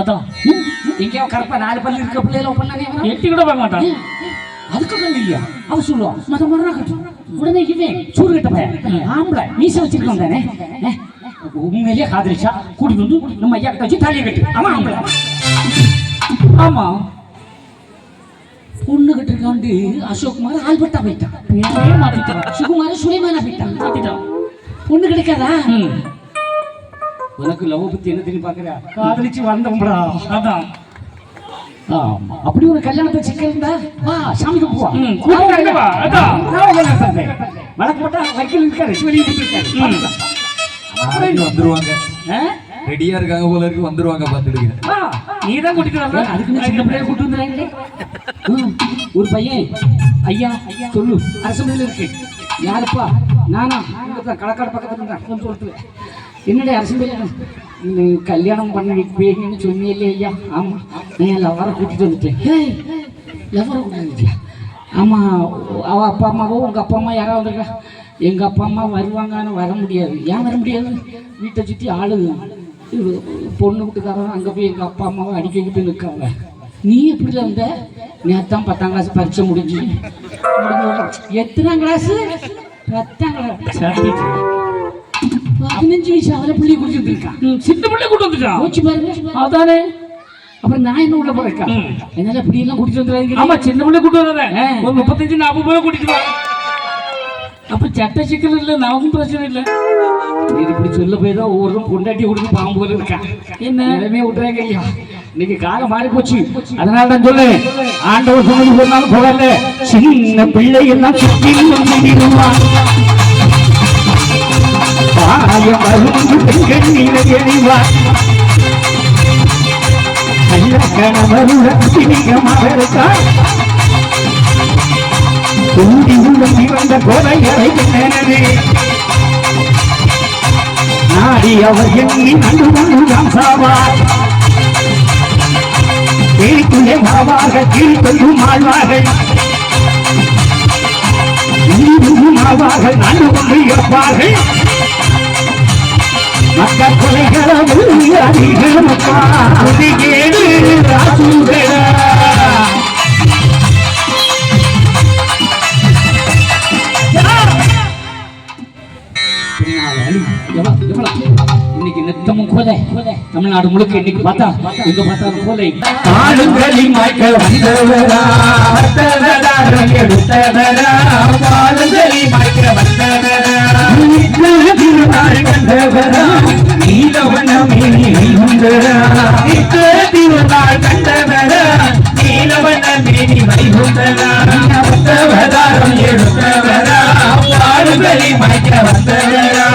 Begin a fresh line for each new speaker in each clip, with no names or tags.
அதான்.
எங்கேயோ கருப்பா நாலு பல்லு இருக்க பிள்ளையில பண்ணானே.
எட்டி கூட போக மாட்டான்.
அதுக்கு கண்டு இல்லையா? அவன் சொல்லுவான் மத மரம் உடனே இவன் சூடு கட்ட பையன் ஆம்பளை மீச வச்சிருக்கோம் தானே உண்மையிலேயே காதலிச்சா? கூட்டிட்டு வந்து நம்ம ஐயா கிட்ட வச்சு தாலியை கட்டு. அவன் ஆம்பளை. ஆமா. பொண்ணு கட்டிருக்காண்டு அசோக் குமார் ஆல்பர்ட்டா போயிட்டான்.
மாத்திட்டான்.
சுகுமார் சுலைமானா போயிட்டான்.
மாத்திட்டான்.
பொண்ணு கிடைக்காதா? உனக்கு லவ் பத்தி என்ன தெரியும் பாக்குறியா காதலிச்சு வந்தோம்டா
அதான்.
ஆமா. அப்படி ஒரு கல்யாணத்தை சிக்கல் இருந்தா வா சாமி கும்பிடுவா
ம், கூப்பிட்டு வா, அதான்.
வழக்கு போட்டா வக்கீல் இருக்காரு. வெளியே
வந்துருவாங்க? ரெடியா இருக்காங்க போல இருக்கு வந்துருவாங்க பாத்துடுங்க.
நீ தான் கூட்டிட்டு வர.
ஏன் அதுக்குன்னு சின்ன பிள்ளைய கூட்டு வந்துடுறாங்களே ம், ஒரு பையன். ஐயா ஐயா சொல்லு அரசமையில் இருக்கு. யாருப்பா? நானா? களக்காடு பக்கத்துல இருந்தேன். கொஞ்சம் என்னடா அரசு நீ கல்யாணம் பண்ண வைப்பீங்கன்னு சொன்னீங்களே ஐயா. ஆமா நான் லவரை கூட்டிகிட்டு வந்துட்டேன். ஹேய் லவரை கூட்டிட்டு வந்துட்டியா? ஆமா அப்பா அம்மாவோ உங்கள் அப்பா அம்மா யாராவது இருக்கா? எங்கள் அப்பா அம்மா வருவாங்கன்னு வர முடியாது. ஏன் வர முடியாது? வீட்டை சுற்றி ஆளுங்க பொண்ணு வீட்டுக்காரன் அங்கே போய் எங்கள் அப்பா அம்மாவை அடிக்கிட்டு நிற்காங்க நீ எப்படி வந்த? நேத்தான் பத்தாம் கிளாஸ் பரீட்சை முடிஞ்சு. முடிஞ்சு எத்தனாம் கிளாஸ் பத்தாம் கிளாஸ் பதினஞ்சு வயசு அவரை பிள்ளை குடிச்சிட்டு இருக்கான்
சின்ன பிள்ளை கூட்டு வந்துட்டான்
யோசிச்சு பாருங்க.
அதானே?
அப்புறம் நான் என்ன உள்ள
ம்.
என்னால இப்படி எல்லாம் குடிச்சிட்டு வந்துடாதீங்க.
ஆமா சின்ன பிள்ளை கூட்டு
ஆ.
ஒரு முப்பத்தஞ்சு நாற்பது பேரை கூட்டிட்டு வா. அப்ப சட்ட சிக்கல் இல்ல நமக்கும் பிரச்சனை இல்ல.
நீ இப்படி சொல்ல போய் தான் ஒவ்வொருத்தரும் பொண்டாட்டி கொடுத்து பாம்பு போல இருக்கான்
என்ன?
நிலைமையே விட்டுறாங்க ஐயா. இன்னைக்கு காலம் மாறி போச்சு. அதனால தான் சொல்றேன். ஆண்டவர் சொன்னது சொன்னாலும் போகல சின்ன பிள்ளை எல்லாம் சுற்றி பாயம் அருந்து பெண்கள் நீரை வந்த கோலையரை நினைவே நாடி அவர் எண்ணி நண்டு கொண்டுதான் சாவார் ஆழ்வார்கள் கொண்டு இருப்பார்கள் மக்கள் கொலைகளவு அதிகமப்பா கேடு இன்னைக்கு நித்தமும் தமிழ்நாடு முழுக்க இன்னைக்கு பார்த்தா எங்க பார்த்தாலும் கொலை காடுகளி மாய்க்க வந்தவரா வந்தவரா வந்தவரா. திருநாள் கண்டவரா நீலவனமே வந்தவரா திருநாள் கண்டவரா நீலவனமே வைகுந்தரா எடுத்தவரா வந்தவரா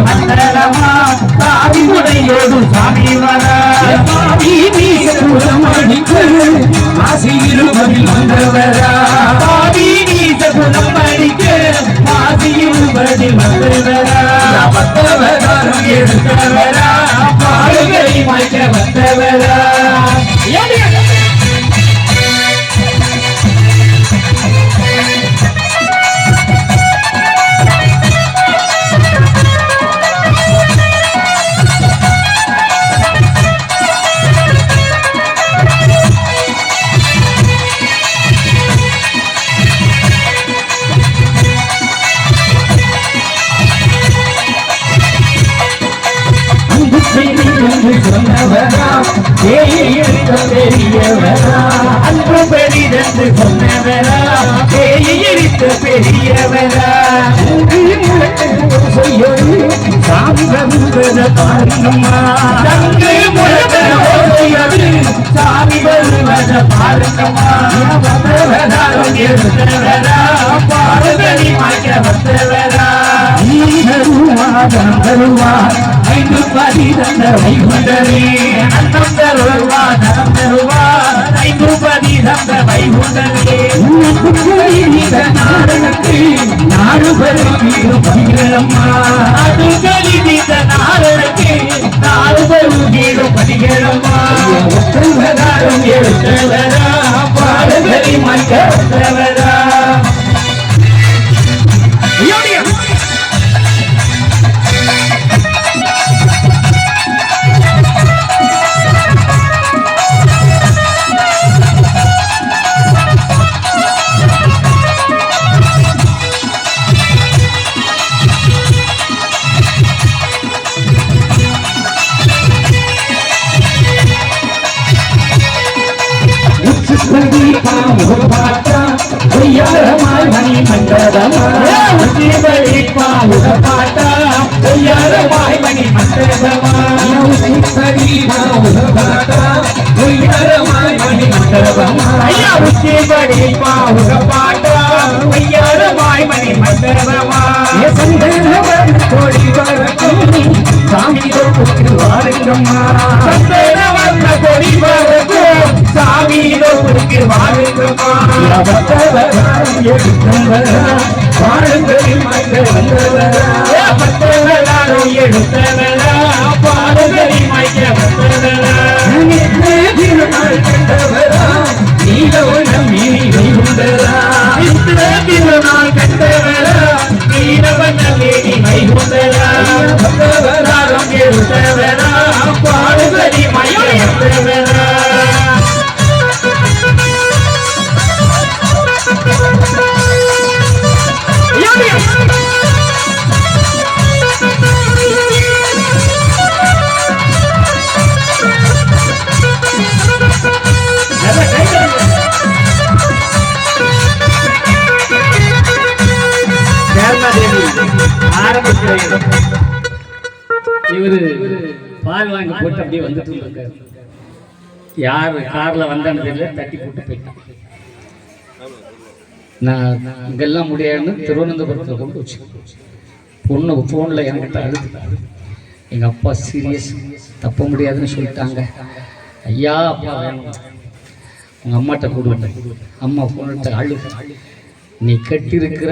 மண்டலமா சாமி சாமி வர சாமி இருபதில் வந்தவரா சொன்னவரா பேயை பெரியவரா அன்பு பெரிதென்று சொன்னவரா பேயை பெரியவரா அங்கு சாமி வருவத பாருங்கம்மா அங்கு முழக்க சாமி வருவத பாருங்கம்மா வந்தவராம் பாடுதலி மாய்க்க வந்தவரா தருவாதம் தருவார் ஐந்து பதி தந்த வைகுண்டரே அன்னம் தருவா. ஐந்து பதி தந்த வைகுண்டரே நாடகத்து நாடு நாடகத்து நாடு பாடுதலி மாய்க்க
சாமி வாருங்கம்மா கொடி வரக்கும் சாமி தொட்டு வாருங்கம்மா எடுத்தவரா பாடுகளில் மைக்க வந்தவரா கண்டவரா நீலவனம் வைகுந்தரா திருநாள் கண்டவரா நீலவனம் வைகுந்தரா எடுத்தவரா
இவர் பால் வாங்கி போட்டு அப்படியே வந்துட்டு இருக்காரு யார் காரில் வந்தான்னு தெரியல தட்டி போட்டு போயிட்டான். நான் இங்கெல்லாம் முடியாதுன்னு திருவனந்தபுரத்தில் கொண்டு வச்சு பொண்ணு ஃபோனில் என்கிட்ட அழுது எங்கள் அப்பா சீரியஸ் தப்ப முடியாதுன்னு சொல்லிட்டாங்க. ஐயா அப்பா வேணும். உங்கள் அம்மாட்ட கொடுங்க அம்மா ஃபோன்கிட்ட அழுது நீ கட்டியிருக்கிற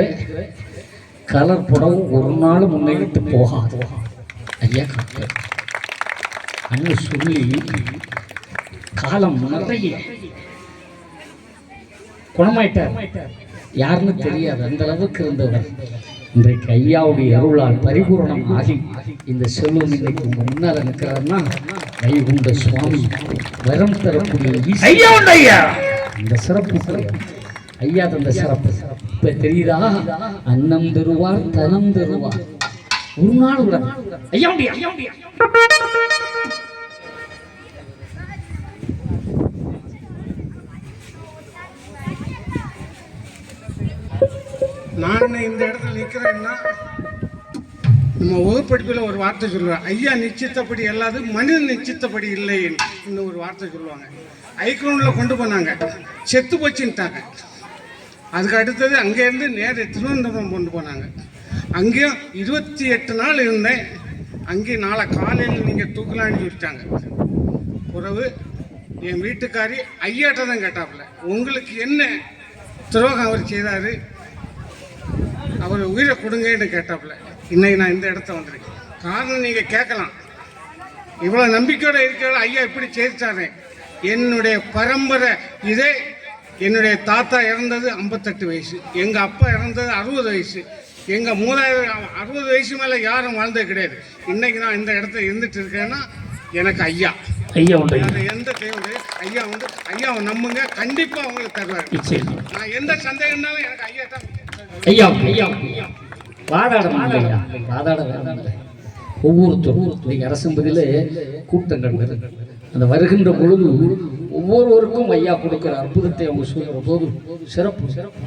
கலர் புடவை ஒரு நாள் முன்னிட்டு போகாது. ஐயா கட்டு அண்ணன் சொல்லி காலம் நிறைய குணமாயிட்டார் யாருன்னு தெரியாது அந்த அளவுக்கு இருந்தவர் இன்றைக்கு ஐயாவுடைய அருளால் பரிபூரணம் ஆகி இந்த செல்வம் இன்னைக்கு முன்னால் முன்னால வைகுண்ட சுவாமி வரம் தரக்கூடிய
ஐயா
இந்த சிறப்பு ஐயா தந்த சிறப்பு இப்ப தெரியுதா அன்னம் தருவார் தனம் தருவார் ஒரு நாள் கூட. ஐயா ஐயா
நான் இந்த இடத்துல நிற்கிறேன்னா நம்ம வகுப்படிப்பில் ஒரு வார்த்தை சொல்லுவேன் ஐயா நிச்சயத்தப்படி அல்லாது மனித நிச்சயத்தப்படி இல்லை இன்னும் ஒரு வார்த்தை சொல்லுவாங்க. ஐக்ரௌண்டில் கொண்டு போனாங்க. செத்து போச்சுன்ட்டாங்க. அதுக்கு அடுத்தது அங்கேருந்து நேர திருவனந்தபுரம் கொண்டு போனாங்க. அங்கேயும் இருபத்தி எட்டு நாள் இருந்தேன். அங்கேயும் நாளை காலையில் நீங்கள் தூக்கலான்னு சொல்லிட்டாங்க. உறவு என் வீட்டுக்காரி ஐயாட்ட தான் கேட்டாப்புல உங்களுக்கு என்ன துரோகம் அவர் செய்தார்? அவர் உயிரை கொடுங்கன்னு கேட்டாப்புல. இன்னைக்கு நான் இந்த இடத்த வந்திருக்கேன். காரணம் நீங்கள் கேட்கலாம். இவ்வளோ நம்பிக்கையோடு இருக்கிற ஐயா இப்படி செய்தாரே என்னுடைய பரம்பரை இதே. என்னுடைய தாத்தா இறந்தது ஐம்பத்தெட்டு வயசு. எங்கள் அப்பா இறந்தது அறுபது வயசு. எங்கள் மூதாயிரம் அறுபது வயசு மேலே யாரும் வாழ்ந்தது கிடையாது. இன்னைக்கு நான் இந்த இடத்துல இருந்துட்டு இருக்கேன்னா எனக்கு ஐயா.
ஐயா உண்டு.
எந்த தேவை ஐயா வந்து ஐயாவை நம்புங்க. கண்டிப்பாக அவங்களுக்கு தருவார். நான் எந்த சந்தேகம்னாலும் எனக்கு ஐயா தான்
ஐயா உண்டு, ஐயா உண்டு. வாதாட ஐயா வாதாட. ஒவ்வொருத்தரும் இன்னைக்கு அரசம்பதியில கூட்டங்கள் அந்த வருகின்ற பொழுது ஒவ்வொருவருக்கும் ஐயா கொடுக்கிற அற்புதத்தை அவங்க சொல்லுற போது சிறப்பு சிறப்பு.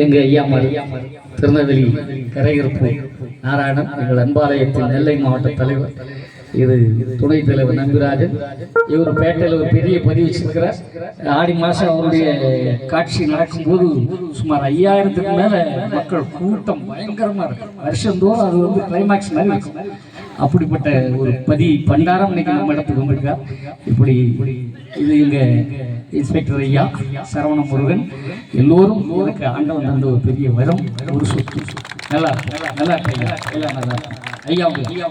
எங்க ஐயா திருநெல்வேலி கரையிருப்பு நாராயணன் எங்கள் அன்பாலயத்தின் நெல்லை மாவட்ட தலைவர் இது துணைத் தலைவர் நம்பிராஜன். இவர் பேட்டையில் ஒரு பெரிய பதிவு வச்சிருக்கிறார். ஆடி மாதம் அவருடைய காட்சி நடக்கும்போது சுமார் ஐயாயிரத்துக்கு மேலே மக்கள் கூட்டம் பயங்கரமாக இருக்கும் வருஷந்தோறும் அது வந்து கிளைமேக்ஸ் மாதிரி இருக்கும். அப்படிப்பட்ட ஒரு பதி பண்டாரம் இன்னைக்கு நம்ம இடத்துக்கு வந்திருக்கார். இப்படி இது எங்க இன்ஸ்பெக்டர் ஐயா சரவண முருகன் எல்லோரும் ஊருக்கு ஆண்டவன் தந்த ஒரு பெரிய வரம் ஒரு சொத்து. நல்லா நல்லா இருக்கு ஐயா. நல்லா ஐயா ஐயா